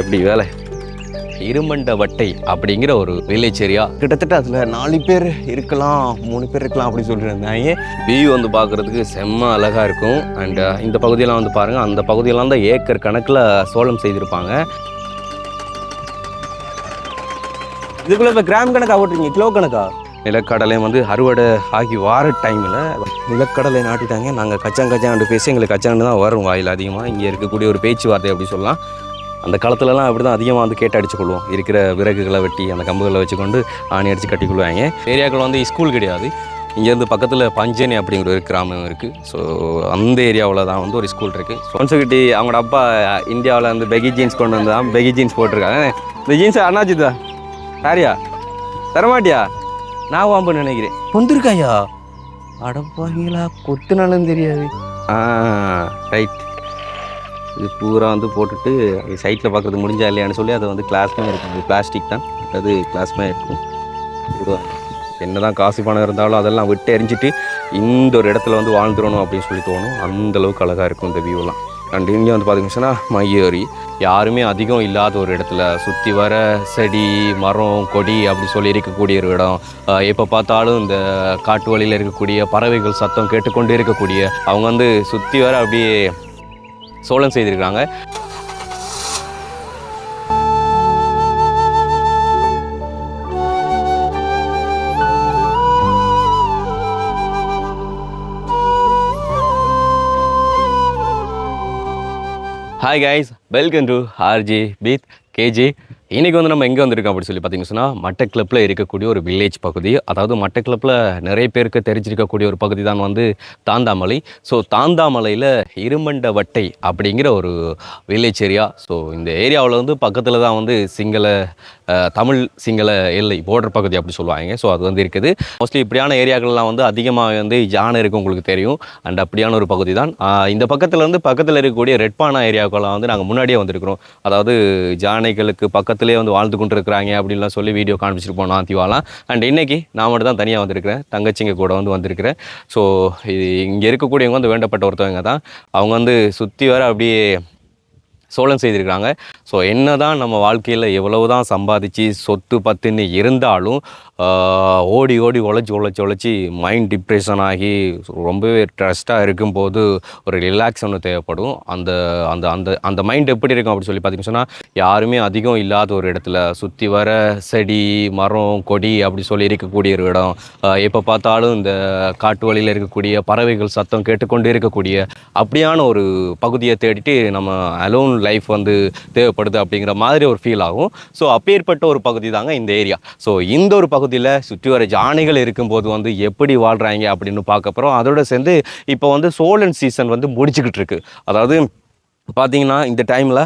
எப்படி வேலை? இருமண்ட வட்டை அப்படிங்கிற ஒரு வில்லேஜ் ஏரியா. கிட்டத்தட்ட அதில் நாலு பேர் இருக்கலாம் மூணு பேர் இருக்கலாம் அப்படி சொல்லியிருந்தாங்க வியூ வந்து பார்க்குறதுக்கு செம்ம அழகாக இருக்கும். அண்ட் இந்த பகுதியெல்லாம் வந்து பாருங்கள் அந்த பகுதியெல்லாம் தான் ஏக்கர் கணக்கில் சோளம் செய்திருப்பாங்க. இதுக்குள்ளே இப்போ கிராம் கணக்காக ஓட்டுறீங்க? கிலோ கணக்கா? நிலக்கடலை வந்து அறுவடை ஆகி வார டைமில் நிலக்கடலை நாட்டிட்டாங்க. நாங்கள் கச்சான் கச்சாண்டு பேசி எங்களுக்கு கச்சாண்டு தான் வரும் வாயில். அதிகமாக இங்கே இருக்கக்கூடிய ஒரு பேச்சுவார்த்தை அப்படி சொல்லலாம். அந்த காலத்துலலாம் அப்படி தான் அதிகமாக வந்து கேட்டு அடிச்சுக்கொள்வோம் இருக்கிற விறகுகளை வெட்டி அந்த கம்புகளை வச்சுக்கொண்டு ஆணி அடித்து கட்டிக்கொள்வாங்க ஏரியாக்கள் வந்து ஸ்கூல் கிடையாது. இங்கேருந்து பக்கத்தில் பஞ்சனி அப்படிங்கிற ஒரு கிராமம் இருக்குது ஸோ அந்த ஏரியாவில் தான் வந்து ஒரு ஸ்கூல் இருக்குது சொன்சகிட்டி அவங்களோட அப்பா இந்தியாவில் வந்து பெகி ஜீன்ஸ் கொண்டு வந்தான் பெகி ஜீன்ஸ் போட்டிருக்காங்க. இந்த ஜீன்ஸ் அண்ணாச்சிதா? சாரியா தரமாட்டியா? நான் வாம்பு நினைக்கிறேன். கொந்திருக்காயா அடப்பாங்களா கொத்துனாலும் தெரியாது. ஆ ரைட் இது பூரா வந்து போட்டுட்டு அது சைட்டில் பார்க்குறது முடிஞ்சா இல்லையான்னு சொல்லி அதை வந்து கிளாஸ்மே இருக்கும். பிளாஸ்டிக் தான். அது கிளாஸ்மே இருக்கும். பூரா என்ன தான் காசு பணம் இருந்தாலும் அதெல்லாம் விட்டு எரிஞ்சிட்டு இந்த ஒரு இடத்துல வந்து வாழ்ந்துடணும் அப்படின்னு சொல்லி தோணும். அந்த அளவுக்கு அழகாக இருக்கும் இந்த வியூலாம் அண்ட் இங்கே வந்து பார்த்தீங்கன்னா மையேறி. யாருமே அதிகம் இல்லாத ஒரு இடத்துல. சுற்றி வர செடி மரம் கொடி அப்படி சொல்லி இருக்கக்கூடிய ஒரு இடம். எப்போ பார்த்தாலும் இந்த காட்டு வழியில் இருக்கக்கூடிய பறவைகள் சத்தம் கேட்டுக்கொண்டு இருக்கக்கூடிய அவங்க வந்து சுற்றி வர அப்படியே சோழன் செய்திருக்காங்க hi guys welcome to RG பீத் KG இன்றைக்கி வந்து நம்ம எங்கே வந்திருக்கோம் அப்படின்னு சொல்லி பார்த்தீங்கன்னு சொன்னால் மட்டக்கிளப்பில் இருக்கக்கூடிய ஒரு வில்லேஜ் பகுதி. அதாவது மட்டக்கிளப்பில் நிறைய பேருக்கு தெரிஞ்சிருக்கக்கூடிய ஒரு பகுதி தான் வந்து தாந்தாமலை. ஸோ தாந்தாமலையில் இருமண்ட வட்டை அப்படிங்கிற ஒரு வில்லேஜ் ஏரியா ஸோ இந்த ஏரியாவில் வந்து பக்கத்தில் தான் வந்து சிங்கள தமிழ் சிங்கள எல்லை போர்டர் பகுதி அப்படி சொல்லுவாங்க. ஸோ அது வந்து இருக்குது. மோஸ்ட்லி இப்படியான ஏரியாக்கள்லாம் வந்து அதிகமாக வந்து யானை இருக்கும் உங்களுக்கு தெரியும். அண்ட் அப்படியான ஒரு பகுதி தான் இந்த பக்கத்தில் வந்து பக்கத்தில் இருக்கக்கூடிய ரெட்பானா ஏரியாவுக்கெல்லாம் வந்து நாங்கள் முன்னாடியே வந்திருக்கிறோம். அதாவது ஜானைகளுக்கு பக்கத்திலே வந்து வாழ்ந்து கொண்டு இருக்கிறாங்க அப்படின்லாம் சொல்லி வீடியோ காமிச்சிட்டு போனோம் திவாலாம் அண்ட் இன்றைக்கி நான் மட்டும் தான் தனியாக வந்திருக்கிறேன். தங்கச்சிங்க கூட வந்து வந்திருக்கிறேன். ஸோ இது இங்கே இருக்கக்கூடியவங்க வந்து வேண்டப்பட்ட ஒருத்தவங்க தான். அவங்க வந்து சுற்றி வர அப்படியே சோழன் செய்திருக்கிறாங்க. ஸோ என்ன தான் நம்ம வாழ்க்கையில் எவ்வளவு தான் சம்பாதிச்சு சொத்து பத்துன்னு இருந்தாலும் ஓடி ஓடி உழைச்சி உழைச்சி உழைச்சி மைண்ட் டிப்ரெஷன் ஆகி ரொம்பவே ட்ரெஸ்ட்டாக இருக்கும்போது ஒரு ரிலாக்ஸ் ஒன்று தேவைப்படும். அந்த அந்த அந்த அந்த மைண்ட் எப்படி இருக்கும் அப்படின்னு சொல்லி பார்த்தீங்கன்னு சொன்னால் யாருமே அதிகம் இல்லாத ஒரு இடத்துல சுற்றி வர செடி மரம் கொடி அப்படி சொல்லி இருக்கக்கூடிய ஒரு இடம். எப்போ பார்த்தாலும் இந்த காட்டு வழியில் இருக்கக்கூடிய பறவைகள் சத்தம் கேட்டுக்கொண்டு இருக்கக்கூடிய அப்படியான ஒரு பகுதியை தேடிட்டு நம்ம அலோன் லைஃப் வந்து தேவைப்படுது அப்படிங்கிற மாதிரி ஒரு ஃபீல் ஆகும். ஸோ அப்பேற்பட்ட ஒரு பகுதி தாங்க இந்த ஏரியா ஸோ இந்த ஒரு பகுதியில் சுற்றி வர ஜானைகள் இருக்கும்போது வந்து எப்படி வாழ்கிறாங்க அப்படின்னு பார்க்க போகிறோம் அதோட சேர்ந்து இப்போ வந்து சோழன் சீசன் வந்து முடிச்சுக்கிட்டு இருக்கு. அதாவது பார்த்தீங்கன்னா இந்த டைமில்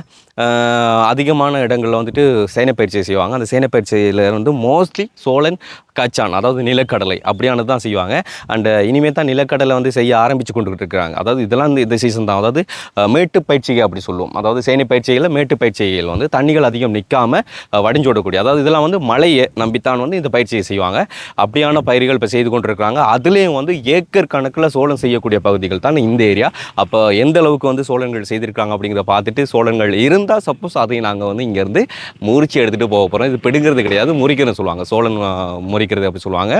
அதிகமான இடங்களில் வந்துட்டு சேனைப்பயிற்சி செய்வாங்க. அந்த சேனைப்பயிற்சியில் வந்து மோஸ்ட்லி சோழன் கச்சான் அதாவது நிலக்கடலை அப்படியானது தான் செய்வாங்க. அண்ட் இனிமேல் தான் நிலக்கடலை வந்து செய்ய ஆரம்பித்து கொண்டுக்கிட்டு இருக்கிறாங்க அதாவது இதெல்லாம் இந்த- சீசன் தான். அதாவது மேட்டு பயிற்சிகள் அப்படி சொல்லுவோம். அதாவது சேனை பயிற்சிகளில் மேட்டு பயிற்சிகள் வந்து தண்ணிகள் அதிகம் நிற்காம வடிஞ்சோடக்கூடிய அதாவது இதெல்லாம் வந்து மழையை நம்பித்தான் வந்து இந்த பயிற்சியை செய்வாங்க. அப்படியான பயிர்கள் இப்போ செய்து கொண்டிருக்கிறாங்க. அதுலேயும் வந்து ஏக்கர் கணக்கில் சோளம் செய்யக்கூடிய பகுதிகள் தான் இந்த ஏரியா. அப்போ எந்த அளவுக்கு வந்து சோழன்கள் செய்திருக்காங்க அப்படிங்கிறத பார்த்துட்டு சோழன்கள் இருந்தால் சப்போஸ் அதையும் நாங்கள் வந்து இங்கேருந்து முறிச்சு எடுத்துகிட்டு போக போகிறோம் இது பிடுங்கிறது கிடையாது. முறிக்கிறதுன்னு சொல்லுவாங்க. சோழன் முறிக்கிறது அப்படி சொல்லுவாங்க.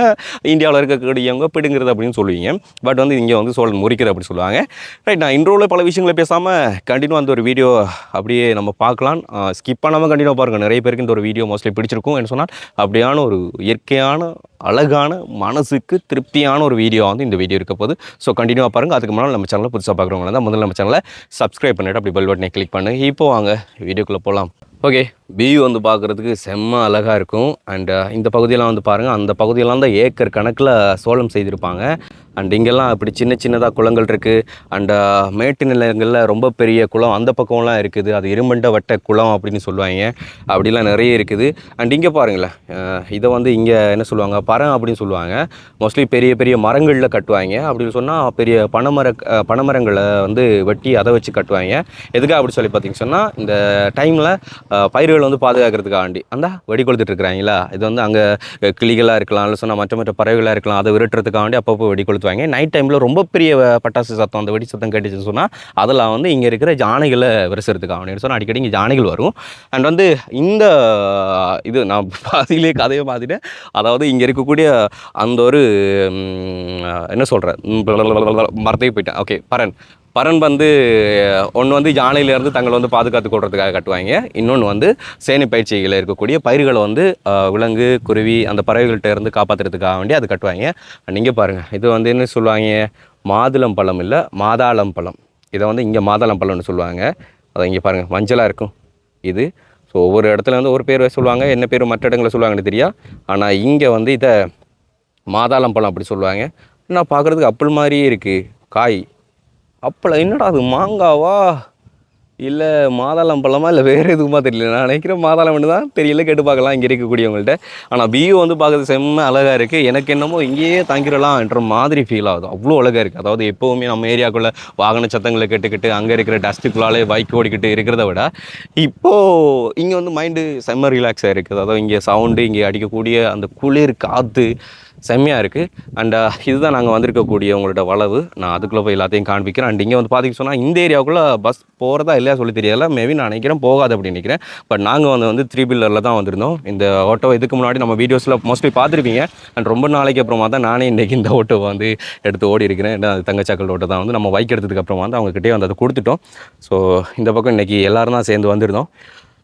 இந்தியாவில் இருக்கக்கூடியவங்க பிடுங்கிறது அப்படின்னு சொல்லுவீங்க. பட் வந்து இங்கே வந்து சோழன் முறிக்கிறது அப்படி சொல்லுவாங்க. ரைட் நான் இன்ட்ரோவில் பல விஷயங்களை பேசாமல் கண்டினியூ அந்த ஒரு வீடியோ அப்படியே நம்ம பார்க்கலாம். ஸ்கிப் பண்ணாமல் கண்டினியூ பாருங்கள் நிறைய பேருக்கு இந்த ஒரு வீடியோ மோஸ்ட்லி பிடிச்சிருக்கும். என்ன சொன்னால் அப்படியான ஒரு இயற்கையான அழகான மனசுக்கு திருப்தியான ஒரு வீடியோ வந்து இந்த வீடியோ இருக்க போது ஸோ கண்டினியூவாக பாருங்கள் அதுக்கு முன்னால் நம்ம சேனலில் புதுசாக பார்க்குறவங்க தான் முதல்ல நம்ம சேனலை சப்ஸ்கிரைப் பண்ணிவிட்டு அப்படி பெல் பட்டனை கிளிக் பண்ணுங்கள் இப்போ வாங்க வீடியோக்குள்ளே போகலாம் ஓகே வியூ வந்து பார்க்குறதுக்கு செம்ம அழகாக இருக்கும். அண்டு uh, இந்த பகுதியெல்லாம் வந்து பாருங்கள் அந்த பகுதியெல்லாம் தான் ஏக்கர் கணக்கில் சோளம் செய்திருப்பாங்க. அண்ட் இங்கெல்லாம் அப்படி சின்ன சின்னதாக குளங்கள் இருக்குது அண்ட் uh, மேட்டு நிலங்களில் ரொம்ப பெரிய குளம் அந்த பக்கம்லாம் இருக்குது. அது இருமண்ட வட்ட குளம் அப்படின்னு சொல்லுவாங்க. அப்படிலாம் நிறைய இருக்குது. அண்ட் இங்கே பாருங்களேன் uh, இதை வந்து இங்கே என்ன சொல்லுவாங்க? பரம் அப்படின்னு சொல்லுவாங்க. மோஸ்ட்லி பெரிய பெரிய மரங்களில் கட்டுவாங்க. அப்படின்னு சொன்னால் பெரிய பனைமர பனைமரங்களை வந்து வெட்டி அதை வச்சு கட்டுவாங்க. எதுக்காக அப்படி சொல்லி பார்த்தீங்கன்னு சொன்னால் இந்த டைமில் பயிர்கள் பறவைகள் வந்து பாதுகாக்கிறதுக்காண்டி அந்த வெடி கொளுத்துட்டு இருக்கிறாங்களா? இது வந்து அங்கே கிளிகளாக இருக்கலாம் இல்லை சொன்னால் மற்ற மற்ற பறவைகளாக இருக்கலாம் அதை விரட்டுறதுக்காண்டி அப்பப்போ வெடி கொளுத்துவாங்க. நைட் டைமில் ரொம்ப பெரிய பட்டாசு சத்தம் அந்த வெடி சத்தம் கேட்டுச்சுன்னு சொன்னால் அதெல்லாம் வந்து இங்கே இருக்கிற ஜானைகளை விரசுறதுக்காக வேண்டி சொன்னால் அடிக்கடி இங்கே ஜானைகள் வரும். அண்ட் வந்து இந்த இது நான் பாதியிலே கதையை பார்த்துட்டேன் அதாவது இங்கே இருக்கக்கூடிய அந்த ஒரு என்ன சொல்கிறேன் மறந்தே போயிட்டேன். ஓகே பரன். பரன் வந்து ஒன்று வந்து யானையிலேருந்து தங்களை வந்து பாதுகாத்து கொள்றதுக்காக கட்டுவாங்க. இன்னொன்று வந்து சேனை பயிற்சிகளில் இருக்கக்கூடிய பயிர்களை வந்து விலங்கு குருவி அந்த பறவைகள்கிட்ட இருந்து காப்பாற்றுறதுக்காக வேண்டி அது கட்டுவாங்க. நீங்கள் பாருங்கள் இது வந்து என்ன சொல்லுவாங்க? மாதுளம் பழம் இல்லை மாதாளம் பழம். இதை வந்து இங்கே மாதாளம் பழம்னு சொல்லுவாங்க. அதை இங்கே பாருங்கள் மஞ்சளாக இருக்கும். இது. ஸோ ஒவ்வொரு இடத்துல வந்து ஒரு பேர் சொல்லுவாங்க என்ன பேர் மற்ற இடங்களில் சொல்லுவாங்கன்னு தெரியா? ஆனால் இங்கே வந்து இதை மாதாளம் பழம் அப்படி சொல்லுவாங்க. நான் பார்க்குறதுக்கு அப்பிள் மாதிரியே இருக்குது காய். அப்பளம் என்னடா அது மாங்காவா? இல்லை மாதாளம் பழமா இல்லை வேறு எதுவுமா தெரியல. நான் நினைக்கிறேன் மாதாளம் தான் தெரியல கேட்டு பார்க்கலாம். இங்கே இருக்கக்கூடியவங்கள்ட்ட. ஆனால் வியூ வந்து பார்க்குறது செம்ம அழகாக இருக்குது எனக்கு என்னமோ இங்கேயே தங்கிடலாம்ன்ற மாதிரி ஃபீல் ஆகுது. அவ்வளோ அழகாக இருக்குது அதாவது எப்போவுமே நம்ம ஏரியாக்குள்ளே வாகன சத்தங்களை கேட்டுக்கிட்டு அங்கே இருக்கிற டஸ்ட்டுக்குள்ளாலே பைக் ஓடிக்கிட்டு இருக்கிறத விட இப்போது இங்கே வந்து மைண்டு செம்ம ரிலாக்ஸாக இருக்குது. அதாவது இங்கே சவுண்டு இங்கே அடிக்கக்கூடிய அந்த குளிர் காற்று செம்மையாக இருக்குது அண்ட் uh, இதுதான் நாங்கள் வந்திருக்கக்கூடிய உங்களோட வளவு. நான் அதுக்குள்ளே போய் எல்லாத்தையும் காண்பிக்கிறேன். அண்ட் இங்கே வந்து பார்த்திங்க சொன்னால் இந்த ஏரியாவுக்குள்ளே பஸ் போகிறதா இல்லையா சொல்லி தெரியல. மேபி நான் நினைக்கிறேன் போகாது அப்படின்னு நினைக்கிறேன். பட் நாங்கள் வந்து வந்து த்ரீ பில்லரில் தான் வந்திருந்தோம். இந்த ஆட்டோ இதுக்கு முன்னாடி நம்ம வீடியோஸில் மோஸ்ட்லி பார்த்துருப்பீங்க. அண்ட் ரொம்ப நாளைக்கு அப்புறமா தான் நானே இன்றைக்கி இந்த ஆட்டோவை வந்து எடுத்து ஓடி இருக்கிறேன். தங்கச்சாக்கள் ஓட்டோ தான் வந்து நம்ம பைக் எடுத்ததுக்கு அப்புறமா வந்து அவங்ககிட்டயே வந்து அதை கொடுத்துட்டோம். ஸோ இந்த பக்கம் இன்றைக்கி எல்லோரும் தான் சேர்ந்து வந்திருந்தோம்.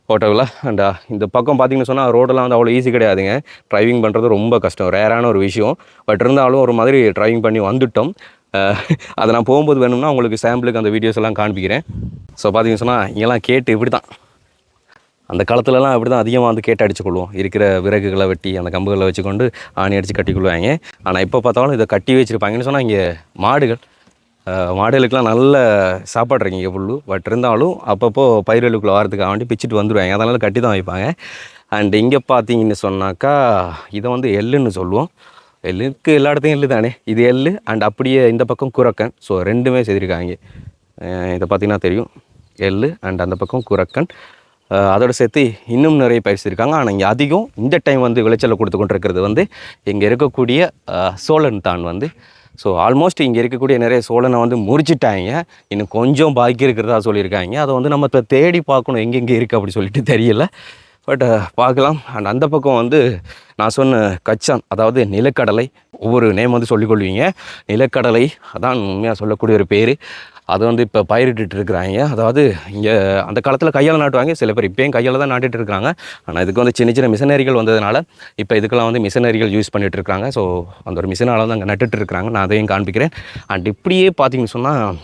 ஃபோட்டோவில் அண்ட் இந்த பக்கம் பார்த்தீங்கன்னு சொன்னால் ரோடெல்லாம் வந்து அவ்வளோ ஈஸி கிடையாதுங்க. ட்ரைவிங் பண்ணுறது ரொம்ப கஷ்டம். ரேரான ஒரு விஷயம். பட் இருந்தாலும் ஒரு மாதிரி ட்ரைவிங் பண்ணி வந்துட்டோம். அதை நான் போகும்போது வேணும்னா உங்களுக்கு சாம்பிளுக்கு அந்த வீடியோஸ் எல்லாம் காண்பிக்கிறேன். ஸோ பார்த்தீங்கன்னு சொன்னால் இங்கெல்லாம் கேட்டு இப்படி தான் அந்த காலத்துலலாம் அப்படி தான் அதிகமாக வந்து கேட்டு அடிச்சுக்கொள்வோம். இருக்கிற விறகுகளை வெட்டி அந்த கம்புகளை வச்சுக்கொண்டு ஆணி அடித்து கட்டிக்கொள்வாங்க ஆனால் இப்போ பார்த்தாலும் இதை கட்டி வச்சுருப்பாங்கன்னு சொன்னால் இங்கே மாடுகள் மாடுகளுக்கெலாம் நல்ல சாப்பாடு இருக்குங்க புல்லு. பட் இருந்தாலும் அப்பப்போ பயிர்களுக்குள்ளே வாரத்துக்கு வேண்டி பிச்சுட்டு வந்துடுவாங்க அதனால் கட்டி தான் வைப்பாங்க. அண்ட் இங்கே பார்த்தீங்கன்னு சொன்னாக்கா இதை வந்து எள்ளுன்னு சொல்லுவோம். எள்ளுக்கு எல்லா இடத்தையும் எள்ளு தானே? இது எள்ளு அண்ட் அப்படியே இந்த பக்கம் குரக்கன். ஸோ ரெண்டுமே செய்திருக்காங்க இதை பார்த்தீங்கன்னா தெரியும். எள்ளு அண்ட் அந்த பக்கம் குரக்கன். அதோடு அதோட சேர்த்து இன்னும் நிறைய பயிர் செய்திருக்காங்க ஆனால் இங்கே அதிகம் இந்த டைம் வந்து விளைச்சலை கொடுத்து கொண்டிருக்கிறது வந்து இங்கே இருக்கக்கூடிய சோழன் தான் வந்து ஸோ ஆல்மோஸ்ட் இங்கே இருக்கக்கூடிய நிறைய சோழனை வந்து முறிச்சிட்டாங்க. இன்னும் கொஞ்சம் பாக்கி இருக்கிறதா சொல்லியிருக்காங்க. அதை வந்து நம்ம இப்போ தேடி பார்க்கணும் எங்கெங்கே இருக்குது அப்படி சொல்லிட்டு தெரியல. பட் பார்க்கலாம். அண்ட் அந்த பக்கம் வந்து நான் சொன்ன கச்சான் அதாவது நிலக்கடலை. ஒவ்வொரு நேம் வந்து சொல்லிக்கொள்வீங்க நிலக்கடலை அதான் உண்மையாக சொல்லக்கூடிய ஒரு பேர். அது வந்து இப்போ பயிரிட்டு இருக்கிறாங்க. அதாவது இங்கே அந்த காலத்தில் கையால் நாட்டுவாங்க. சில பேர் இப்போயும் கையால் தான் நாட்டிட்டு இருக்காங்க ஆனால் இதுக்கு வந்து சின்ன சின்ன மிஷினரிகள் வந்ததுனால இப்போ இதுக்கெல்லாம் வந்து மிஷினரிகள் யூஸ் பண்ணிட்டு இருக்காங்க ஸோ அந்த ஒரு மிஷினால் வந்து அங்கே நட்டுட்டு இருக்கிறாங்க. நான் அதையும் காண்பிக்கிறேன். அண்ட் இப்படியே பார்த்தீங்கன்னு சொன்னால்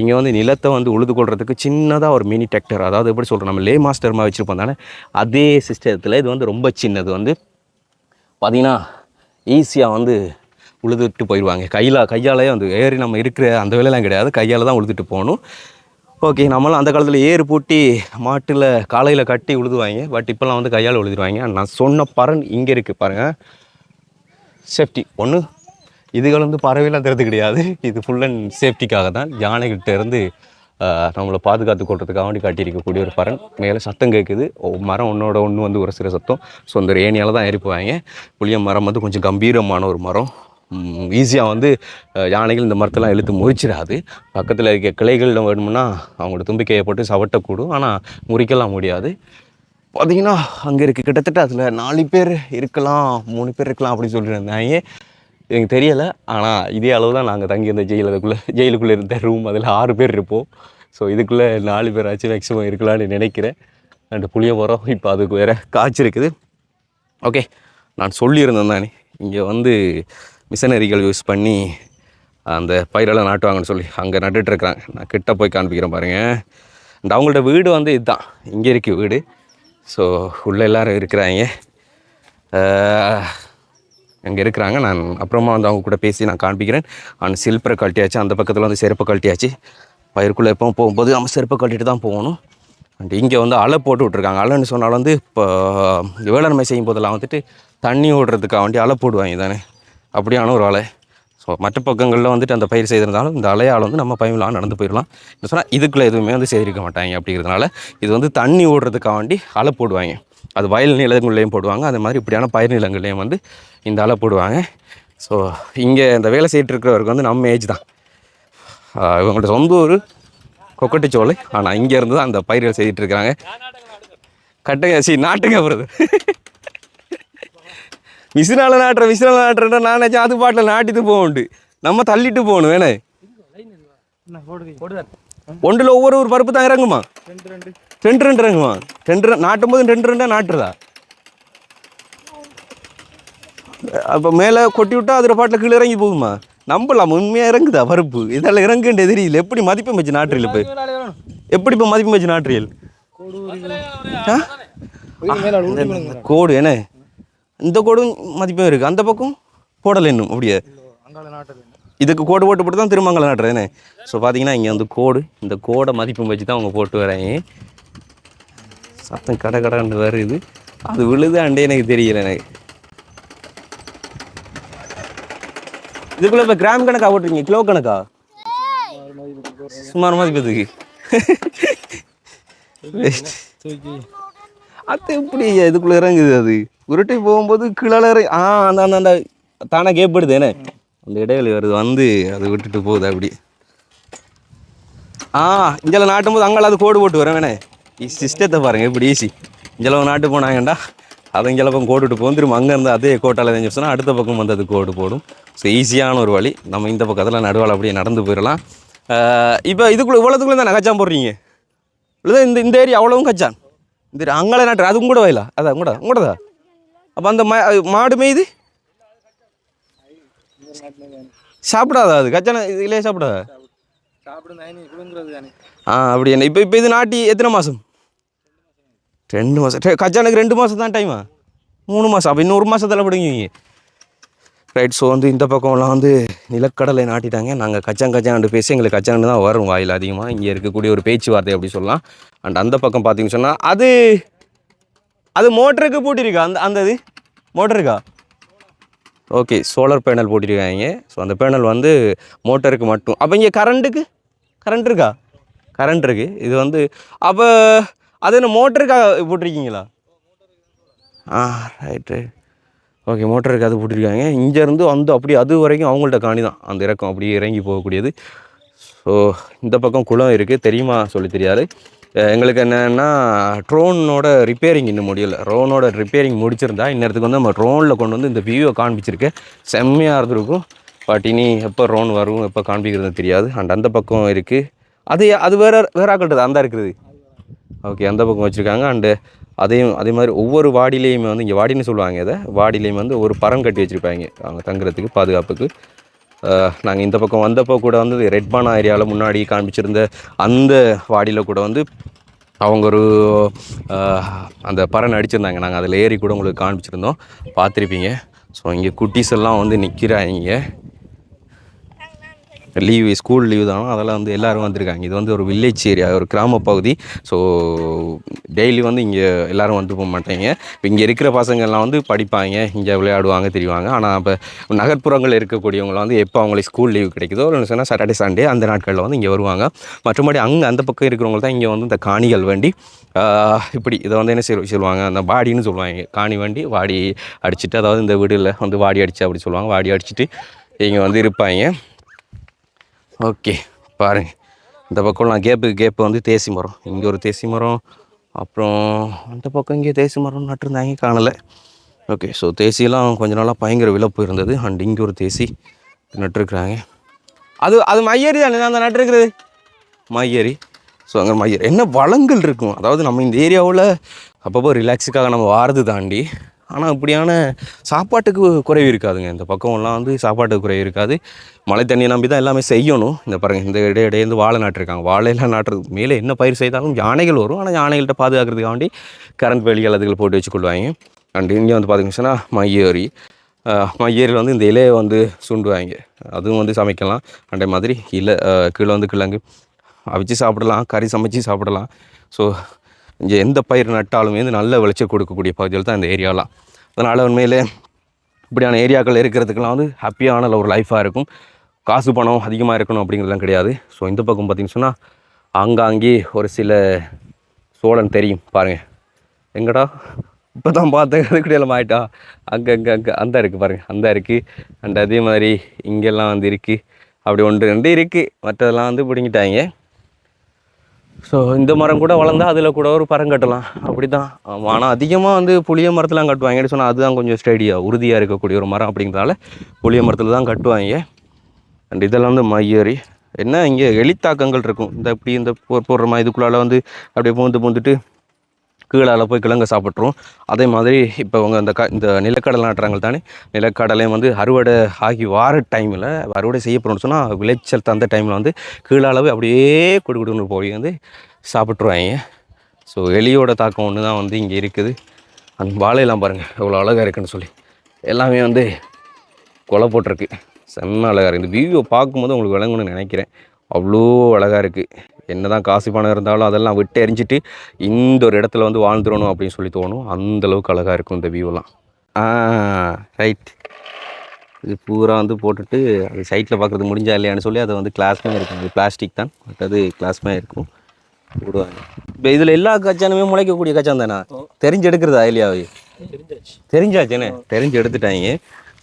இங்கே வந்து நிலத்தை வந்து உழுது கொள்றதுக்கு சின்னதாக ஒரு மினி டிராக்டர் அதாவது எப்படி சொல்கிறோம் நம்ம லே மாஸ்டர் மாதிரி வச்சுருப்போம் தானே? அதே சிஸ்டத்தில் இது வந்து ரொம்ப சின்னது. வந்து பார்த்திங்கன்னா ஈஸியாக வந்து உழுதுட்டு போயிடுவாங்க. கையில் கையாலேயே வந்து ஏறி நம்ம இருக்கிற அந்த வேலையெல்லாம் கிடையாது. கையால் தான் உழுதுட்டு போகணும். ஓகே நம்மளும் அந்த காலத்தில் ஏறு பூட்டி மாட்டில் காலையில் கட்டி உழுதுவாங்க. பட் இப்போல்லாம் வந்து கையால் உழுதுருவாங்க நான் சொன்ன பறன் இங்கே இருக்குது பாருங்கள் சேஃப்டி ஒன்று இதுகள் வந்து பறவைலாம் தருது கிடையாது. இது ஃபுல் அண்ட் சேஃப்டிக்காக தான். யானைகிட்ட இருந்து நம்மளை பாதுகாத்து கொள்றதுக்காக வேண்டி காட்டியிருக்கக்கூடிய ஒரு பறன் மேலே சத்தம் கேட்குது. மரம் ஒன்றோட ஒன்று வந்து ஒரு சிறு சத்தம். ஸோ அந்த ஏனியால் தான் ஏறிப்புவாங்க புளிய மரம் வந்து கொஞ்சம் கம்பீரமான ஒரு மரம். ஈஸியாக வந்து யானைகள் இந்த மரத்தெல்லாம் இழுத்து முறிச்சிடாது. பக்கத்தில் இருக்க கிளைகளிடம் வேணும்னா அவங்களோட தும்பிக்கையை போட்டு சவட்டக்கூடும். ஆனால் முறிக்கலாம் முடியாது. பார்த்தீங்கன்னா அங்கே இருக்குது கிட்டத்தட்ட அதில் நாலு பேர் இருக்கலாம் மூணு பேர் இருக்கலாம் அப்படின்னு சொல்லிட்டு இருந்தாங்க எனக்கு தெரியலை. ஆனால் இதே அளவு தான் நாங்கள் தங்கி இருந்த ஜெயில் அதுக்குள்ளே ஜெயிலுக்குள்ளே இருந்த ரூம் அதில் ஆறு பேர் இருப்போம். ஸோ இதுக்குள்ளே நாலு பேராச்சும் மேக்ஸிமம் இருக்கலாம்னு நினைக்கிறேன். ரெண்டு புளிய மரம் இப்போ அதுக்கு வேறு காய்ச்சிருக்குது. ஓகே நான் சொல்லியிருந்தேன் தானே. இங்கே வந்து மிஷனரிகள் யூஸ் பண்ணி அந்த பயிரெல்லாம் நாட்டுவாங்கன்னு சொல்லி அங்கே நட்டுட்ருக்குறாங்க நான் கிட்ட போய் காண்பிக்கிறேன் பாருங்கள் அண்ட் அவங்கள்ட்ட வீடு வந்து இதுதான் இங்கே இருக்குது வீடு. ஸோ உள்ளே எல்லாரும் இருக்கிறாங்க. அங்கே இருக்கிறாங்க. நான் அப்புறமா வந்து அவங்க கூட பேசி நான் காண்பிக்கிறேன். அண்ட் சில்பரை கழட்டியாச்சு. அந்த பக்கத்தில் வந்து செருப்பை கழட்டியாச்சு. பயிருக்குள்ளே எப்போவும் போகும்போது நம்ம செருப்பை கழட்டிட்டு தான் போகணும். அண்ட் இங்கே வந்து அலை போட்டு விட்ருக்காங்க அலைன்னு சொன்னால் வந்து இப்போ வேளாண்மை செய்யும் போதெல்லாம் வந்துட்டு தண்ணி ஓடுறதுக்காக வேண்டி அலை போடுவாங்க தானே அப்படியான ஒரு அலை ஸோ மற்ற பக்கங்களில் வந்துட்டு அந்த பயிர் செய்திருந்தாலும் இந்த அலையால் வந்து நம்ம பயமில்லாம் நடந்து போயிடலாம். சொன்னால் இதுக்குள்ளே எதுவுமே வந்து செய்திருக்க மாட்டாங்க அப்படிங்கிறதுனால இது வந்து தண்ணி ஓடுறதுக்காக வேண்டி அலை போடுவாங்க. அது வயல் நிலங்கள்லேயும் போடுவாங்க. அது மாதிரி இப்படியான பயிர் நிலங்கள்லேயும் வந்து இந்த அலை போடுவாங்க. ஸோ இங்கே இந்த வேலை செய்துட்டு இருக்கிறவருக்கு வந்து நம்ம ஏஜ் தான். இவங்கள்ட்ட சொந்த ஊர் கொக்கட்டிச்சோலை. ஆனால் இங்கேருந்து தான் அந்த பயிர்கள் செய்துட்டு இருக்கிறாங்க. கட்டுங்க சி நாட்டுங்க வருது மிஷினால நாட்டுற மிஷினால நாட்டுறா நான் நினச்சேன் அது பாட்டில் நாட்டிட்டு போகண்டு நம்ம தள்ளிட்டு போகணும் வேணே. ஒன்றில் ஒவ்வொரு ஒரு பருப்பு தான் இறங்குமா? ரெண்டு ரெண்டு இறங்குமா? ரெண்டு நாட்டும் போது ரெண்டு ரெண்டா நாட்டுறதா? அப்போ மேலே கொட்டி விட்டா அதில் பாட்டில் கீழே இறங்கி போகுமா? நம்பலாம் உண்மையாக இறங்குதா பருப்பு? இதெல்லாம் இறங்குன்ற தெரியல எப்படி மதிப்பம் வச்சு நாட்டுறியல் இப்போ? எப்படி இப்போ மதிப்பம் வச்சு நாட்டுறியல் கோடு என்ன இந்த கோடும் மதிப்பம் இருக்குது அந்த பக்கம் போடலை இன்னும் அப்படியே. இதுக்கு கோடு போட்டு போட்டு தான் திருமங்கலம் நாட்டுறேன் என்ன? ஸோ பார்த்தீங்கன்னா இங்கே வந்து கோடு. இந்த கோடை மதிப்பம் வச்சு தான் அவங்க போட்டு வராங்க. சத்தம் கடை கடைன்னு வருது. அது விழுது அண்டே எனக்கு தெரியல எனக்கு. இதுக்குள்ள இப்போ கிராம் கணக்கா போட்டுருக்கீங்க? கிலோ கணக்கா? சுமார் மதிப்பதுக்கு அது எப்படி இதுக்குள்ளே இறங்குது அது? உருட்டி போகும்போது கீழே இறங்கி ஆ அந்த அந்த அந்த தானே கேப்படுது என்ன? அந்த இடைவெளி வருது வந்து அது விட்டுட்டு போகுது அப்படி. ஆ இஞ்சல நாட்டும் போது அங்கே அது கோடு போட்டு வரேன் வேணே சிஸ்டத்தை பாருங்கள் இப்படி ஈஸி இஞ்சளவு நாட்டு போனாங்கண்டா அதை இஞ்சளப்பம் கோட்டுட்டு போகும். திரும்ப அங்கே இருந்து அதே கோட்டால் தெரிஞ்சு சொன்னால் அடுத்த பக்கம் வந்து அது கோடு போடும். ஸோ ஈஸியான ஒரு வழி. நம்ம இந்த பக்கத்தில் நடுவால் அப்படியே நடந்து போயிடலாம். இப்போ இதுக்குள்ளே இவ்வளோத்துக்குள்ளே தான் கச்சான் போடுறீங்க? இல்லை இந்த இந்த ஏரியா அவ்வளவும் கச்சான்? இந்த அங்கே நாட்டு அதுவும் கூட வயலா அதான் கூட உங்களதா அப்போ அந்த மா அது மாடு மேய்து சாப்பிடாதா அது கச்சான இதுலேயே சாப்பிடாதா ஆ அப்படி என்ன இப்போ இப்போ இது நாட்டி எத்தனை மாதம் ரெண்டு மாதம் கச்சானுக்கு ரெண்டு மாதம் தான் டைமா மூணு மாதம் அப்போ இன்னும் ஒரு மாதத்தில் பிடிங்குவீங்க ரைட் ஸோ வந்து இந்த பக்கம்லாம் வந்து நிலக்கடலை நாட்டிட்டாங்க. நாங்கள் கச்சான் கச்சாண்டு பேசி எங்களுக்கு கச்சாண்டு தான் வரும் வாயில் அதிகமாக இங்கே இருக்கக்கூடிய ஒரு பேச்சுவார்த்தை அப்படி சொல்லலாம். அண்ட் அந்த பக்கம் பார்த்தீங்கன்னு சொன்னால் அது அது மோட்டருக்கு போட்டிருக்கா? அந்த அந்த இது மோட்டருக்கா? ஓகே சோலார் பேனல் போட்டிருக்காங்க ஸோ அந்த பேனல் வந்து மோட்டருக்கு மட்டும். அப்போ இங்கே கரண்ட்டுக்கு கரண்ட் இருக்கா? கரண்ட் இருக்குது இது வந்து அப்போ அது என்ன மோட்டருக்காக போட்டிருக்கீங்களா? ஆ ரைட் ரைட் ஓகே மோட்டருக்கு அது போட்டிருக்காங்க. இங்கேருந்து வந்து அப்படி அது வரைக்கும் அவங்கள்ட்ட காணி தான். அந்த இறக்கம் அப்படியே இறங்கி போகக்கூடியது. ஸோ இந்த பக்கம் குளம் இருக்குது தெரியுமா? சொல்லி தெரியாது. எங்களுக்கு என்னென்னா ட்ரோனோட ரிப்பேரிங் இன்னும் முடியலை. ட்ரோனோட ரிப்பேரிங் முடிச்சிருந்தா இந்நேரத்துக்கு வந்து நம்ம ட்ரோனில் கொண்டு வந்து இந்த வியூவை காண்பிச்சிருக்கேன் செம்மையாக இருந்திருக்கும். பட் இனி எப்போ ட்ரோன் வரும் எப்போ காண்பிக்கிறது தெரியாது. அண்ட் அந்த பக்கம் இருக்குது அது அது வேற வேற ஆக்கள்றது அந்த இருக்குது ஓகே அந்த பக்கம் வச்சுருக்காங்க. அண்டு அதையும் அதே மாதிரி ஒவ்வொரு வாடிலையுமே வந்து இங்கே வாடின்னு சொல்லுவாங்க இதை. வாடிலையும் வந்து ஒரு பரம் கட்டி வச்சுருப்பாங்க. அவங்க தங்குறதுக்கு பாதுகாப்புக்கு. நாங்கள் இந்த பக்கம் வந்தப்போ கூட வந்து ரெட்பானா ஏரியாவில் முன்னாடி காமிச்சிருந்த அந்த வாடியில் கூட வந்து அவங்க ஒரு அந்த பறன் அடிச்சிருந்தாங்க. நாங்கள் அதில் ஏறி கூட உங்களுக்கு காமிச்சிருந்தோம் பார்த்துருப்பீங்க. ஸோ இங்கே குட்டீஸ் எல்லாம் வந்து நிற்கிறாங்க லீவு ஸ்கூல் லீவு தான். அதெல்லாம் வந்து எல்லோரும் வந்திருக்காங்க. இது வந்து ஒரு வில்லேஜ் ஏரியா ஒரு கிராம பகுதி. ஸோ டெய்லி வந்து இங்கே எல்லோரும் வந்து போக மாட்டாங்க. இப்போ இங்கே இருக்கிற பசங்கள்லாம் வந்து படிப்பாங்க இங்கே விளையாடுவாங்க தெரிவாங்க. ஆனால் இப்போ நகர்ப்புறங்களில் இருக்கக்கூடியவங்களாம் வந்து எப்போ அவங்களுக்கு ஸ்கூல் லீவு கிடைக்குதோ இல்லை சொன்னால் சாட்டர்டே சண்டே அந்த நாட்களில் வந்து இங்கே வருவாங்க. மற்றபடி அங்கே அந்த பக்கம் இருக்கிறவங்க தான் இங்கே வந்து இந்த காணிகள் வேண்டி இப்படி இதை வந்து என்ன செய்ய சொல்லுவாங்க அந்த வாடின்னு சொல்லுவாங்க. காணி வண்டி வாடி அடிச்சுட்டு அதாவது இந்த வீடில் வந்து வாடி அடிச்சு அப்படி சொல்லுவாங்க. வாடி அடிச்சுட்டு இங்கே வந்து இருப்பாங்க. ஓகே பாருங்கள் இந்த பக்கம்லாம் கேப்புக்கு கேப்பு வந்து தேசி மரம். இங்கே ஒரு தேசி மரம் அப்புறம் அந்த பக்கம் இங்கே தேசி மரம் நட்டுருந்தாங்க காணலை. ஓகே ஸோ தேசியெல்லாம் கொஞ்ச நாளாக பயங்கர விழப்பு இருந்தது அண்ட் இங்கே ஒரு தேசி நட்டுருக்குறாங்க. அது அது மையரி தானே? அந்த நட்டுருக்குறது. மையரி ஸோ அங்கே மையர் என்ன வளங்கள் இருக்கும்? அதாவது நம்ம இந்த ஏரியாவில் அப்பப்போ ரிலாக்ஸுக்காக நம்ம வாரது தாண்டி ஆனால் இப்படியான சாப்பாட்டுக்கு குறைவு இருக்காதுங்க. இந்த பக்கம்லாம் வந்து சாப்பாட்டுக்கு குறைவு இருக்காது. மழை தண்ணியை நம்பி தான் எல்லாமே செய்யணும். இந்த பாருங்கள் இந்த இடையே இடையே வாழை நாட்டிருக்காங்க. வாழையெல்லாம் நாட்டுறதுக்கு மேலே என்ன பயிர் செய்தாலும் யானைகள் வரும். ஆனால் யானைகள்கிட்ட பாதுகாக்கிறதுக்காக வேண்டி கரண்ட் வேலிகள் அதுகள் போட்டு வச்சுக்கொள்வாங்க அண்ட் இங்கே வந்து பார்த்தீங்கன்னு மையேறி. மையேரியில் வந்து இந்த இலையை வந்து சுண்டுவாங்க. அதுவும் வந்து சமைக்கலாம். அதே மாதிரி இலை கீழே வந்து கிழங்கு. அவிச்சு சாப்பிடலாம். கறி சமைச்சு சாப்பிடலாம். ஸோ இங்கே எந்த பயிர் நட்டாலுமே வந்து நல்ல விளைச்சல் கொடுக்கக்கூடிய பகுதிகள் தான் இந்த ஏரியாலாம். அதனால் உண்மையிலே இப்படியான ஏரியாக்கள் இருக்கிறதுக்கெல்லாம் வந்து ஹாப்பியான ஒரு லைஃபாக இருக்கும். காசு பணம் அதிகமாக இருக்கணும் அப்படிங்கிறதுலாம் கிடையாது. ஸோ இந்த பக்கம் பார்த்தீங்கன்னு சொன்னால் ஆங்காங்கே ஒரு சில சோழன் தெரியும். பாருங்கள் எங்கடா? இப்போ தான் பார்த்தேன் எல்லாம் ஆகிட்டா அங்கே அங்கே அங்கே. அந்த இருக்குது பாருங்கள் அந்த இருக்குது அண்ட் அதே மாதிரி இங்கெல்லாம் வந்து இருக்குது அப்படி ஒன்று ரெண்டு இருக்குது மற்றதெல்லாம் வந்து பிடிங்கிட்டாங்க. ஸோ இந்த மரம் கூட வளர்ந்தா அதில் கூட ஒரு பரம் கட்டலாம். அப்படி தான் ஆனால் அதிகமாக வந்து புளிய மரத்துலாம் கட்டுவாங்க. சொன்னால் அதுதான் கொஞ்சம் ஸ்டடியாக உறுதியாக இருக்கக்கூடிய ஒரு மரம் அப்படிங்கிறதால புளிய மரத்தில் தான் கட்டுவாங்க. அண்ட் இதெல்லாம் வந்து மையறி. என்ன இங்கே எலித்தாக்கங்கள் இருக்கும். இந்த இப்படி இந்த போ- போடுற மாதிரி இதுக்குள்ளால வந்து அப்படியே பூந்து பூந்துட்டு கீழால் போய் கிழங்கு சாப்பிட்ருவோம் அதே மாதிரி இப்போ அவங்க இந்த க இந்த நிலக்கடலை நாட்டுறாங்க தானே நிலக்கடலையும் வந்து அறுவடை ஆகி வார டைமில் அறுவடை செய்யப்படும்னு சொன்னால் விளைச்சல் தந்த டைமில் வந்து கீழால அப்படியே குடு குடுன்னு போய் வந்து சாப்பிட்ருவாங்க ஸோ எலியோட தாக்கம் ஒன்று தான் வந்து இங்கே இருக்குது. அந்த வாழையெல்லாம் பாருங்கள் எவ்வளோ அழகாக இருக்குன்னு சொல்லி. எல்லாமே வந்து கொலை போட்டிருக்கு. செம்ம அழகாக இருக்குது இந்த வியூவை பார்க்கும்போது உங்களுக்கு விளங்கணும்னு நினைக்கிறேன். அவ்வளோ அழகாக இருக்குது என்ன தான் காசு பணம் இருந்தாலும் அதெல்லாம் விட்டு எரிஞ்சிட்டு இந்த ஒரு இடத்துல வந்து வாழ்ந்துடணும் அப்படின்னு சொல்லி தோணும். அந்த அளவுக்கு அழகாக இருக்கும் இந்த வியூவெல்லாம் ஆ ரைட் இது பூரா வந்து போட்டுட்டு அது சைட்டில் பார்க்குறது முடிஞ்சா இல்லையான்னு சொல்லி அதை வந்து கிளாஸ்மே இருக்கும். இது பிளாஸ்டிக் தான். பட் அது கிளாஸ்மே இருக்கும். போடுவாங்க. இப்போ இதில் எல்லா கச்சானுமே முளைக்கக்கூடிய கச்சான் தானே? தெரிஞ்சு எடுக்கிறதா இல்லையாவே தெரிஞ்சாச்சுண்ணே தெரிஞ்சு எடுத்துட்டாங்க.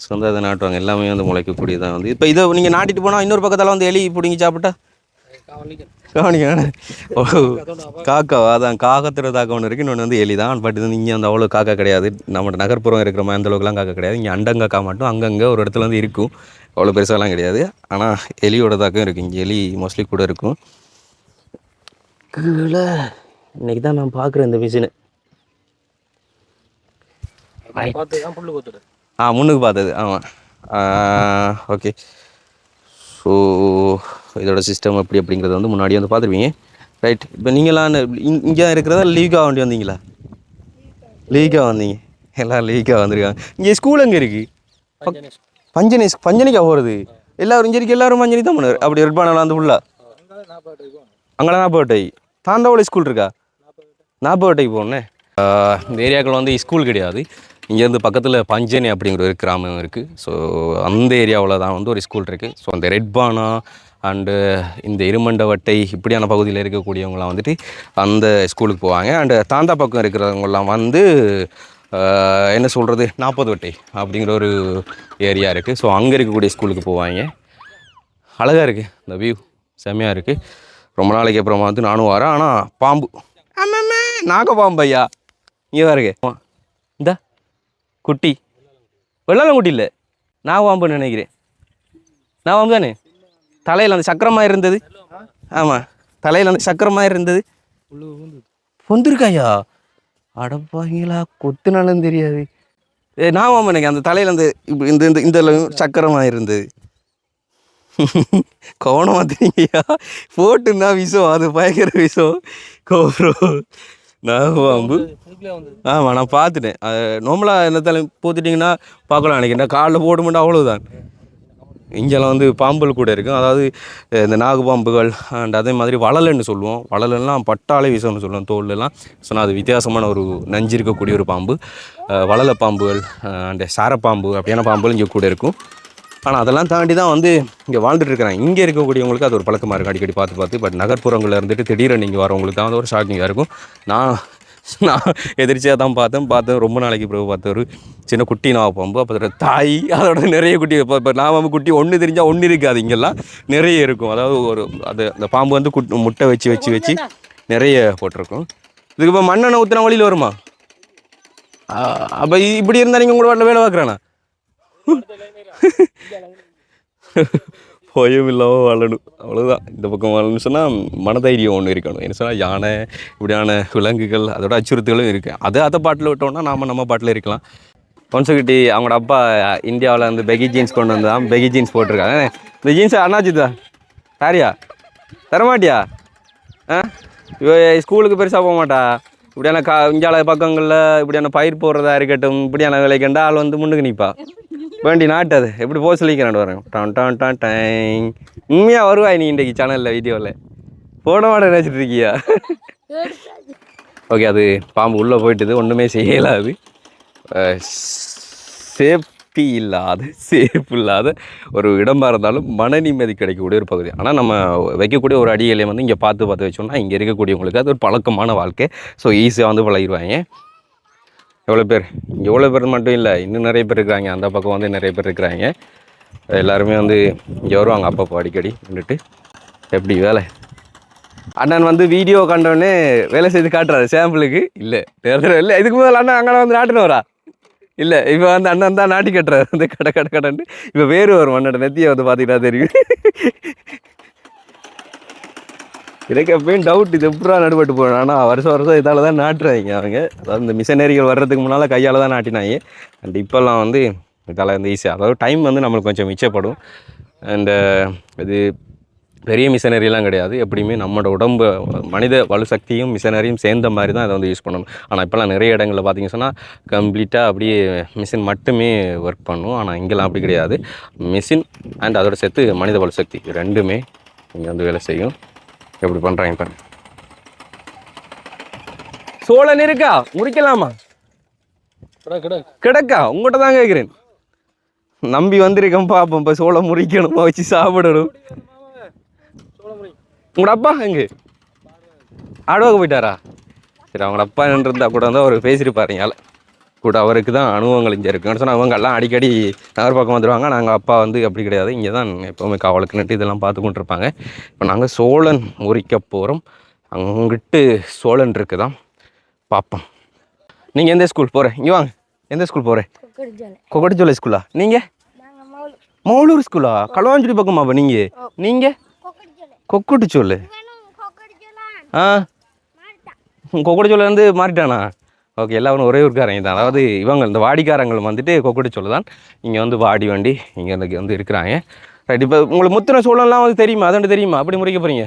சொந்த அதை நாட்டுவாங்க எல்லாமே வந்து முளைக்கக்கூடியதான் வந்து. இப்போ இதை நீங்கள் நாட்டிட்டு போனால் இன்னொரு பக்கத்தால் வந்து எலி பிடிங்கி சாப்பிட்டா? கவனிக்கானே ஓ காக்கா அதான் காக்கத்துற தாக்கம் ஒன்று இருக்குது இன்னொன்று வந்து எலி தான் பட் இது இங்கே வந்து அவ்வளோ காக்கா கிடையாது. நம்ம நகர்ப்புறம் இருக்கிற மாதிரி அந்த அளவுக்குலாம் காக்கா கிடையாது. இங்கே அண்டங்காக்கா மட்டும் அங்கங்கே ஒரு இடத்துல வந்து இருக்கும். அவ்வளோ பெருசாலாம் கிடையாது. ஆனால் எலியோட தாக்கம் இருக்குது இங்கே எலி மோஸ்ட்லி கூட இருக்கும். கீழே இன்னைக்கு தான் நான் பார்க்குறேன் இந்த மிஷினை பார்த்து தான் புல்லு கொத்துடு ஆ முன்னுக்கு பார்த்தது. ஆமாம் ஓகே. ஸோ இதோட சிஸ்டம் எப்படி அப்படிங்கிறத வந்து முன்னாடி வந்து பார்த்துருவீங்க ரைட் இப்போ நீங்களாம் இங்கே இருக்கிறதா லீக்காக வேண்டி வந்தீங்களா? லீக்காக வந்தீங்க. எல்லாம் லீக்காக வந்திருக்காங்க. இங்கே ஸ்கூல் எங்கே இருக்குது பஞ்சனி பஞ்சனிக்கா போகிறது எல்லாரும் இங்கே இருக்க எல்லாரும் பஞ்சனி தான் பண்ணுவார். அப்படி இருப்பானலாம் அந்த ஃபுல்லாக அங்கெல்லாம் நாற்பட்டை தாண்டாவளி ஸ்கூல் இருக்கா? நாற்பட்டைக்கு போகணே இந்த ஏரியாக்கள் வந்து ஸ்கூல் கிடையாது. இங்கேருந்து பக்கத்தில் பஞ்சனி அப்படிங்கிற ஒரு கிராமம் இருக்குது ஸோ அந்த ஏரியாவில் தான் வந்து ஒரு ஸ்கூல் இருக்குது ஸோ அந்த ரெட்பானா அண்டு இந்த இருமண்டவட்டை இப்படியான பகுதியில் இருக்கக்கூடியவங்களாம் வந்துட்டு அந்த ஸ்கூலுக்கு போவாங்க. அண்டு தாந்தா பக்கம் இருக்கிறவங்கலாம் வந்து என்ன சொல்கிறது நாற்பது வட்டை அப்படிங்கிற ஒரு ஏரியா இருக்குது ஸோ அங்கே இருக்கக்கூடிய ஸ்கூலுக்கு போவாங்க. அழகாக இருக்குது இந்த வியூ செம்மையாக இருக்குது ரொம்ப நாளைக்கு அப்புறமா வந்து நானும் வரேன். ஆனால் பாம்பு. ஆமாம்மா நாக பாம்பு ஐயா இங்கே பாருங்க. குட்டி. வெள்ளாலங்குட்டி இல்லை. நான் வாம்பு நினைக்கிறேன். நான் வாம்பு தானே? தலையில் அந்த சக்கரமாக இருந்தது. ஆமாம் தலையில் அந்த சக்கரமாக இருந்தது. பொந்துருக்காயா? ஊந்து பொந்திருக்காயா அடப்பாங்களா கொத்துனாலும் தெரியாது. ஏ நான் வாம்பு எனக்கு அந்த தலையில் அந்த இந்த இந்த இந்த சக்கரமாக இருந்தது. கவனமாக தெரியுங்கய்யா. போட்டுன்னா விஷம் அது பயங்கர விஷம் கோப்ரோ வந்து ஆமாம் நான் பார்த்துட்டேன். நார்மலாக என்ன தலை போத்துட்டிங்கன்னா பார்க்கலாம் நினைக்கிறேன் காலில் போட மாட்டோம் அவ்வளோதான் இங்கெல்லாம் வந்து பாம்புகள் கூட இருக்கும். அதாவது இந்த நாகப்பாம்புகள் அண்ட் அதே மாதிரி வளலன்னு சொல்லுவோம். வளலெல்லாம் பட்டாளை விஷம்னு சொல்லுவோம் தோல்லெல்லாம். சொன்னால் அது வித்தியாசமான ஒரு நஞ்சு இருக்கக்கூடிய ஒரு பாம்பு. வளல பாம்புகள் அண்ட் சாரப்பாம்பு அப்படியான பாம்புகள் இங்கே கூட இருக்கும். ஆனால் அதெல்லாம் தாண்டி தான் வந்து இங்கே வாழ்ந்துட்டு இருக்கிறாங்க. இங்கே இருக்கக்கூடியவங்களுக்கு அது ஒரு பழக்கமாக இருக்கும் அடிக்கடி பார்த்து பார்த்து பட் நகர்ப்புறங்களில் இருந்துட்டு திடீர்னு நீங்கள் வரவங்களுக்கு தான் வந்து ஒரு ஷாக்கிங்காக இருக்கும். நான் நான் எதிர்ச்சியாக தான் பார்த்தேன். பார்த்தேன் ரொம்ப நாளைக்கு பிறகு பார்த்த ஒரு சின்ன குட்டி நான் பாம்பு. அப்போ தாய் அதோட நிறைய குட்டி இப்போ இப்போ நாம குட்டி ஒன்று தெரிஞ்சால் ஒன்று இருக்காது. இங்கெல்லாம் நிறைய இருக்கும். அதாவது ஒரு அது அந்த பாம்பு வந்து குட் முட்டை வச்சு வச்சு வச்சு நிறைய போட்டிருக்கும். இதுக்கு இப்போ மண்ணெண்ணெய் ஊற்றினா வழியில் வருமா? அப்போ இப்படி இருந்தால் நீங்கள் உங்களோட வேலை பார்க்குறேண்ணா பயம் இல்லாமல் வாழணும். அவ்வளோதான் இந்த பக்கம் வாழணும்னு சொன்னால் மனதைரியம் ஒன்று இருக்கணும். என்ன சொன்னால் யானை இப்படியான விலங்குகள் அதோட அச்சுறுத்தலும் இருக்குது அதை அதை பாட்டில் விட்டோம்னா நாம் நம்ம பாட்டில் இருக்கலாம். பொன்சகுட்டி அவங்களோட அப்பா இந்தியாவில் வந்து பெகி ஜீன்ஸ் கொண்டு வந்தான் பெகி ஜீன்ஸ் போட்டிருக்காங்க. இந்த ஜீன்ஸ் தான் சாரியா தரமாட்டியா? ஆ? இவ ஸ்கூலுக்கு பெருசாக போக மாட்டா. இப்படியான கா இந்தியாவில் பக்கங்களில் இப்படியான பயிர் போடுறதா இருக்கட்டும் இப்படியான வேலை ஆள் வந்து முன்னுக்கு நிற்பா வேண்டி நாட்டு அது எப்படி போக சொல்லிக்கிறான் வரேன் டான் டான் டான் டைங் உண்மையாக வருவாய் நீ இன்றைக்கி சேனலில் வீடியோவில் போட மாட்டேன் நினச்சிட்டு இருக்கியா ஓகே அது பாம்பு உள்ளே போயிட்டுது. ஒன்றுமே செய்யலை அது. சேஃப்டி இல்லாத சேஃப் இல்லாத ஒரு இடமாக இருந்தாலும் மன நிம்மதி கிடைக்கக்கூடிய ஒரு பகுதி. ஆனால் நம்ம வைக்கக்கூடிய ஒரு அடியிலையும் வந்து இங்கே பார்த்து பார்த்து வச்சோம்னா இங்கே இருக்கக்கூடியவங்களுக்கு அது ஒரு பழக்கமான வாழ்க்கை. ஸோ ஈஸியாக வந்து பழகிடுவாங்க எவ்வளோ பேர்? எவ்வளோ பேர் மட்டும் இல்லை இன்னும் நிறைய பேர் இருக்கிறாங்க. அந்த பக்கம் வந்து நிறைய பேர் இருக்கிறாங்க. எல்லாருமே வந்து இங்கே வருவாங்க அப்பப்போ அடிக்கடி நின்றுட்டு எப்படி வேலை? அண்ணன் வந்து வீடியோ கண்டோடனே வேலை செய்து காட்டுறாரு சாம்பிளுக்கு இல்லை தேர்தல் இல்லை இதுக்கு முதல்ல அண்ணன் அங்கே வந்து நாட்டினவரா? இல்லை இப்போ வந்து அண்ணன் தான் நாட்டி கட்டுறாரு. வந்து கடை கடை கடைன்ட்டு இப்போ வேறு வரும் அண்ணன் நெத்தியை வந்து பார்த்தீங்கன்னா தெரியும். எனக்கு எப்பயும் டவுட் இது எப்படா நடுபட்டு போகணும் ஆனால் வருஷம் வருஷம் இதால் தான் நாட்டுறாங்க அவங்க. அதாவது இந்த மிஷினரிகள் வர்றதுக்கு முன்னால் கையால் தான் நாட்டினாங்க. அண்ட் இப்போல்லாம் வந்து இதால் வந்து ஈஸியாக அதாவது டைம் வந்து நம்மளுக்கு கொஞ்சம் மிச்சப்படும். அண்டு இது பெரிய மிஷினரிலாம் கிடையாது. எப்படியுமே நம்மளோட உடம்பு மனித வலு சக்தியும் மிஷனரியும் சேர்ந்த மாதிரி தான் அதை வந்து யூஸ் பண்ணணும். ஆனால் இப்போல்லாம் நிறைய இடங்களில் பார்த்தீங்க சொன்னால் கம்ப்ளீட்டாக அப்படியே மிஷின் மட்டுமே ஒர்க் பண்ணும். ஆனால் இங்கெல்லாம் அப்படி கிடையாது. மிஷின் அண்ட் அதோட சேர்த்து மனித வலு சக்தி ரெண்டுமே இங்கே வந்து வேலை செய்யும். எப்படி பண்ணுறாங்க இப்போ சோழன் இருக்கா? முறிக்கலாமா? கிடக்கா? உங்கள்கிட்ட தான் கேட்குறேன் நம்பி வந்திருக்கேன் பார்ப்போம் இப்போ சோளம் முறிக்கணுமா? வச்சு சாப்பிடணும். உங்களோட அப்பா எங்கே? ஆடுவாக்கு போயிட்டாரா? சரி அவங்களோட அப்பா இருந்தா கூட வந்து அவர் பேசியிருப்பாருங்க ஆளு. கூட அவருக்கு தான் அனுபவங்கள் இங்கே இருக்குன்னு சொன்னால் அவங்க எல்லாம் அடிக்கடி நகர் பக்கம் வந்துடுவாங்க நாங்கள் அப்பா வந்து அப்படி கிடையாது. இங்கே தான் எப்போவுமே காவலுக்கு நட்டு இதெல்லாம் பார்த்து கொண்டு இருப்பாங்க இப்போ நாங்கள் சோழன் முறிக்க போகிறோம் அங்கிட்டு சோழன் இருக்குதான் பார்ப்போம் நீங்கள் எந்த ஸ்கூல் போகிற இங்கே வாங்க. எந்த ஸ்கூல் போகிற கொக்கடிஜோலை கொக்கட்டிச்சோலை ஸ்கூலா நீங்கள் மௌலூர் ஸ்கூலா களுவாஞ்சுடி பக்கமாப்பா நீங்கள் நீங்கள் கொக்குட்டிச்சோல் ஆ. மாறிட்டான் கொக்குடிச்சோலேருந்து மாறிட்டானா? ஓகே எல்லாரும் ஒரே ஊருக்காரங்க தான். அதாவது இவங்க இந்த வாடிக்காரங்களும் வந்துட்டு கொக்குடிச்சோல் தான். இங்கே வந்து வாடி வண்டி இங்கே வந்து வந்து இருக்கிறாங்க. ரைட் இப்போ உங்களுக்கு முத்தின சோளம்லாம் வந்து தெரியுமா? அதாண்டு தெரியுமா? அப்படி முறைக்க போகிறீங்க